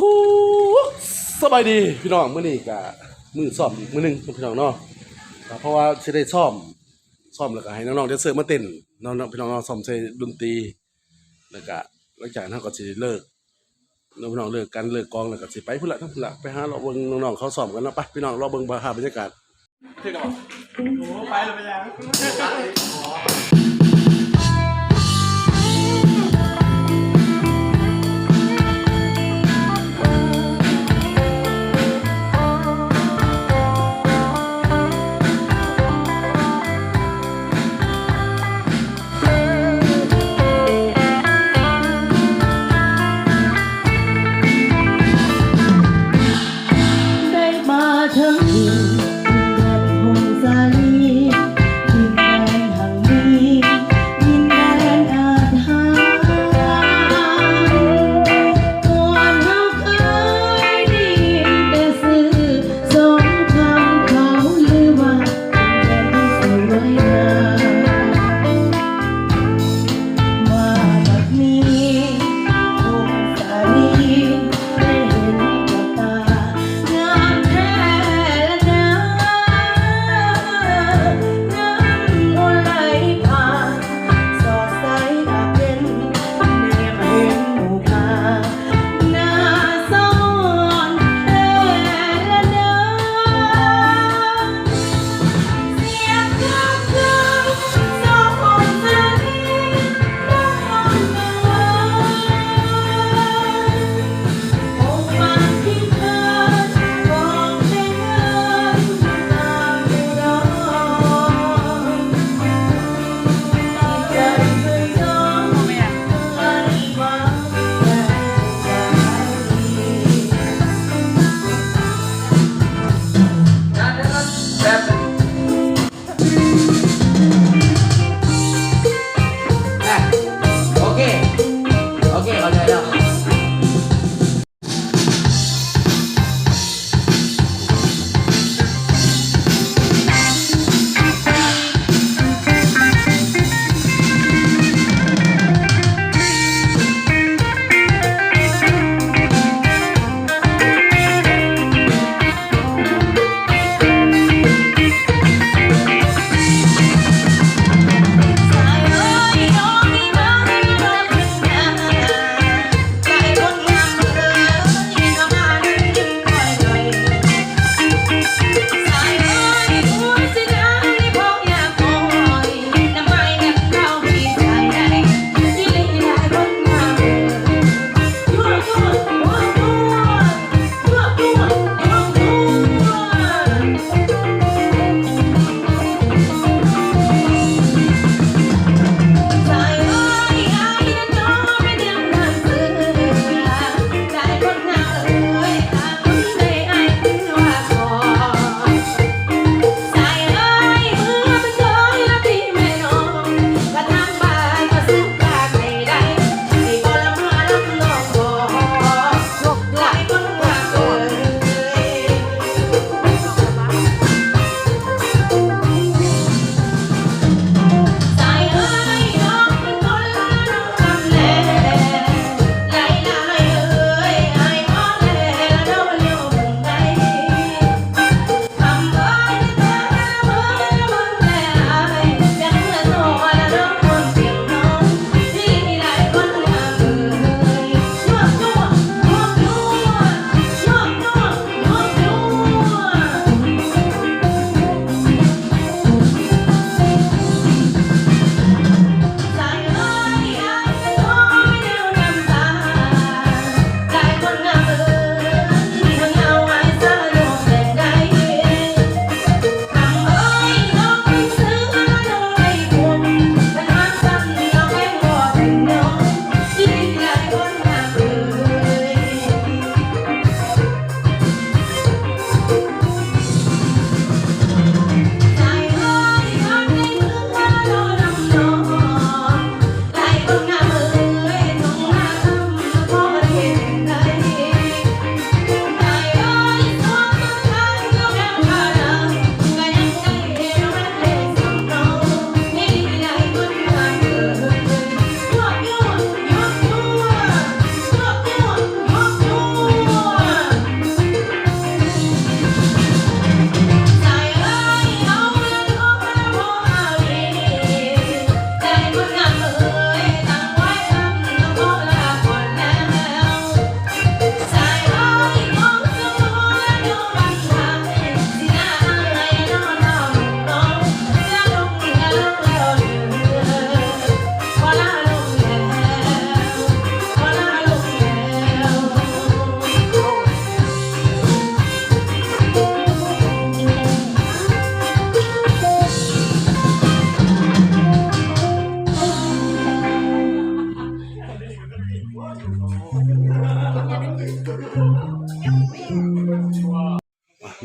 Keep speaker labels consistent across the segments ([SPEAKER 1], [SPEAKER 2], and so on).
[SPEAKER 1] ฟูสบายดีพี่น้องมื้อนี้ก็มือซ่อมอีกมื้อหนึงพี่น้องเนาะก็เพราะว่าสิได้ซ่อมซ่อมแล้วก็ให้น้องๆแดนเซอร์มาเต้นน้องๆพี่น้องเนาะซ่อมใส่ดนตรีแล้วก็หลังจากนั้นก็สิเลิกน้องพี่น้องเลิกกันเลิกกองแล้วก็สิไปพุ่นละทั้งพุ่นละไปหาเราเบิ่งน้องๆเขาซ้อมกันเนาะไปพี่น้องรอเบิ่งภาพบรรยากาศ
[SPEAKER 2] ได้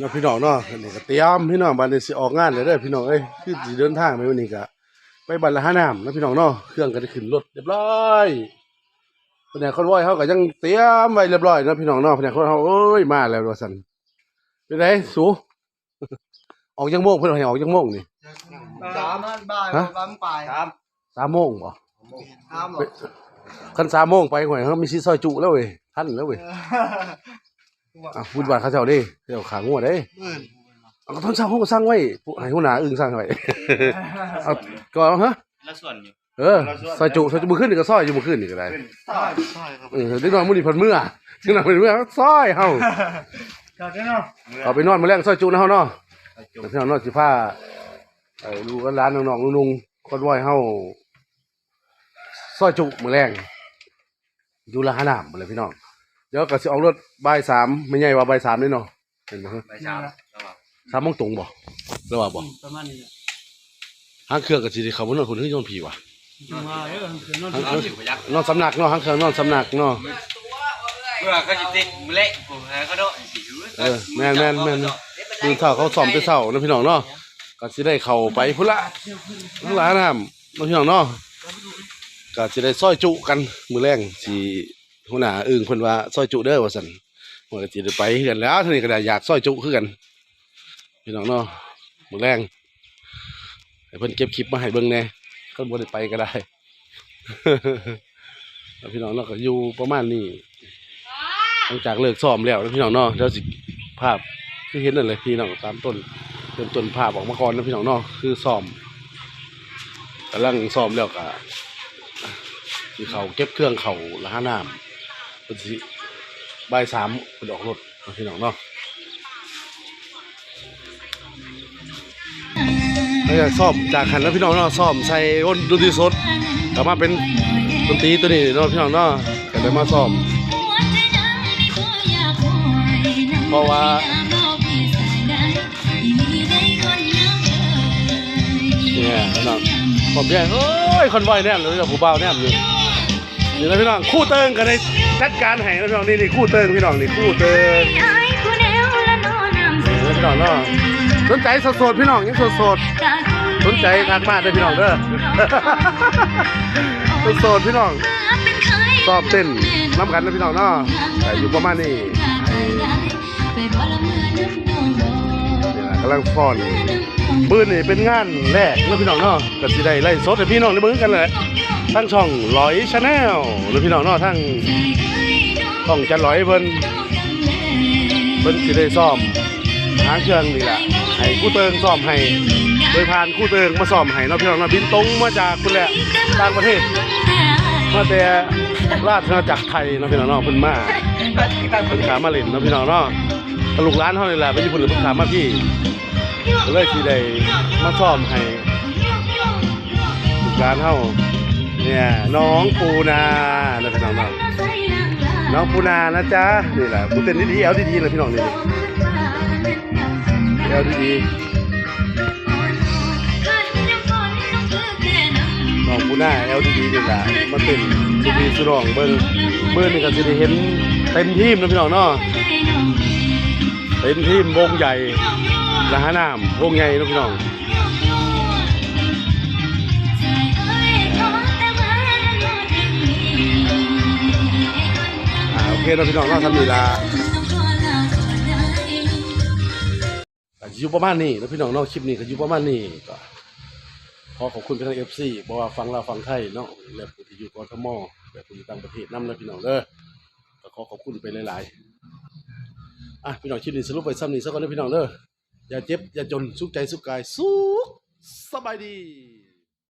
[SPEAKER 2] น้
[SPEAKER 1] อพี่น้องเนาะนี่ก็เตรียมพี่น้องบันนี้สิออกงานเลยเด้อพี่น้องเอ้ยคือสิเดินทางไปวันนี้กะไปบันละห้าน้ำนะพี่น้องเนาะเครื่องก็จะขึ้นรถเรียบร้อยแผนกคอนวอยเขาก็ยังเตรียมไว้เรียบร้อยนะพี่น้องเนาะแผนกคนเขาเอ้ยมาแล้วว่าสันเป็นไรสูออกยังโมงเพื่อนให้ออกยังโมงนี่
[SPEAKER 3] สามบ่ายสามไป
[SPEAKER 1] สามโมงบ่
[SPEAKER 3] สามโม
[SPEAKER 1] คันสามโมงไปหวยเขามีซีซอยจุแล้วเว้ยทันแล้วเว้ยอะพูดบาทเขาเจ้าเด้เดี๋ยวขางัวเด้
[SPEAKER 3] หมื่น
[SPEAKER 1] เอาก็ตอนเช้าเขาก็สร้างไว้ผู้ให้หัวหน้าอึ้งสร้างไว้เอาก็เอาฮะ
[SPEAKER 4] แล้วส่วนอยู่
[SPEAKER 1] เออซอยจุซอยจุมือขึ้นนี่ก็ซอยอยู่มือขึ้นนี่ก็ได้
[SPEAKER 3] ใช่ใช่ครับ
[SPEAKER 1] เออเด็กน้อยมื้อนี้เพิ่นเมื่อเด็กน้อยเพิ่นเมื่อซอยเฮา
[SPEAKER 3] จากนี้เนาะ
[SPEAKER 1] เอาไปนอนมื้อแรงซอยจุนะเฮาเนาะพี่น้องเนาะสิพาเออลูกกับหลานน้องๆนุ่งๆคนไหวเฮา ซอยจุมื้อแรงอยู่ละหาน้ำหมดเลยพี่น้องเดี๋ยวก็สิออกรถบ่ายสามไม่ใหญ่ว่าบ่ายสามนี่เนาะเห็นบ่ฮะ
[SPEAKER 4] ใบชามระหว่าง
[SPEAKER 1] สามโมงตรงบ่แล้วว่าบ่
[SPEAKER 3] ประมาณนี้
[SPEAKER 1] หางเครื่องก็สิได้เข้าบ่นอนคนคือโยนผีว่ะ
[SPEAKER 3] มาเยอะคือนอน
[SPEAKER 1] หาง
[SPEAKER 4] เอา
[SPEAKER 1] เครื่อง
[SPEAKER 4] อยู่ประยักษ์
[SPEAKER 1] นอนสำนักเนาะหางเครื่องนอนสำนักเนาะ
[SPEAKER 4] เมื่อเขาจิติมือเละผมหาเขาโดนสิว
[SPEAKER 1] เออแม่นแม่นแม่นตื่นเช้าเขาซ้อมแต่เช้านะพี่น้องเนาะก็สิได้เข้าไปพุ่นละพุ่นละน้ำเนาะพี่น้องเนาะ ก็สิได้ซอยจุกันมือแรงสิหัวหน้าอึ้งเพิ่นว่าซอยจุเด้อว่าซั่นว่าก็สิได้ไปคือกันแล้วเท่านี้ก็ได้อยากซอยจุคือกันพี่น้องเนาะมือแรงให้เพิ่นเก็บคลิปมาให้เบิ่งแน่เพิ่นบ่ได้ไปก็ได้พี่น้องเนาะก็อยู่ประมาณนี้หลังจากเลิกซ้อมแล้วนะพี่น้องเนาะเดี๋ยวสิภาพคือเห็นนั่นเลยพี่น้องตามต้นเริ่มต้นภาพออกมาก่อนนะพี่น้องเนาะคือซ้อมกำลังซ้อมแล้วก็ สิเขาเก็บเครื่องเขาละห้าน้ำเป็นสิบายสามเป็นออกรถพี่น้องเนาะแล้วก็ซ้อมจากขันแล้วพี่น้องเนาะซ้อมใส่อ้นดนตรีสดกลับมาเป็นดนตรีตัวนี้เนาะพี่น้องเนาะก็ได้มาซ้อม เพราะว่าเนี่ยพี่น้องผมเนี่เฮ้ยคนบ่อยแนมเลยผู้เบาแนมอยู่ นี่นะพี่น้องคู่เติงกันได้จัดการให้นะพี่น้องนี่นี่คู่เติงพี่น้องนี่คู่เติงนี่พี่น้องเนาะสนใจสดๆพี่น้องยังสดๆสนใจทักมาได้อพี่น้องเด้อสดๆพี่น้องชอบเต้นน้ำกันนะพี่น้องเนาะอยู่ประมาณนี้กำลังฟ้อนปืนนี่เป็นงานแรกนะพี่น้องเนาะก็สิได้ไล่สดให้พี่น้องได้เบิ่งกันแหละ ทั้งช่องลอยชาแนลนะพี่น้องเนาะทั้งช่องจันลอยเพิ่นเพิ่นสิได้ซ่อมหางเครื่องนี่แหละให้คู่เติงซ่อมให้โดยผ่านคู่เติงมาซ่อมให้เนาะพี่น้องเนาะบินตรงมาจากคุณแหละต่างประเทศมาแต่ราชอาณาจักรไทยเนาะพี่น้องเนาะเพิ่นมาเพิ่นขามาเล่นเนาะพี่น้องเนาะตลูกร้านเฮานี่แหละไปญี่ปุ่นหรือเพิ่นขามาพี่เลยสิได้มาซ่อมให้ลูกร้านเฮา เนี่ยน้องปูนานะพี่น้องเนาะน้องปูนานะจ๊ะนี่แหละผู้เต้นดีๆเอาดีๆเลยพี่น้องนี่เอาดีๆน้องปูนาเอาดีๆนี่แหละมาเต้นสุพีสุรองเบิ่งเบิ่งนี่ก็สิได้เห็นเต็มทีมนะพี่น้องเนาะเต็มทีมวงใหญ่ละหาน้ำวงใหญ่นะพี่น้อง อ่าโอเคนะพี่น้องเราทำนี่ละอยู่ประมาณนี้นะพี่น้องเนาะคลิปนี้ก็อยู่ประมาณนี้ก็ขอขอบคุณไปทางเอฟซีบอกว่าฟังเราฟังไทยเนาะและผู้ที่อยู่กทมและผู้ที่ต่างประเทศนำนะพี่น้องเด้อก็ขอขอบคุณไปหลายๆอะพี่น้องคลิปนี้สรุปไปซ้ำนี้สักก่อนนะพี่น้องเด้ออย่าเจ็บอย่าจนสุขใจสุขกายสุขสบายดี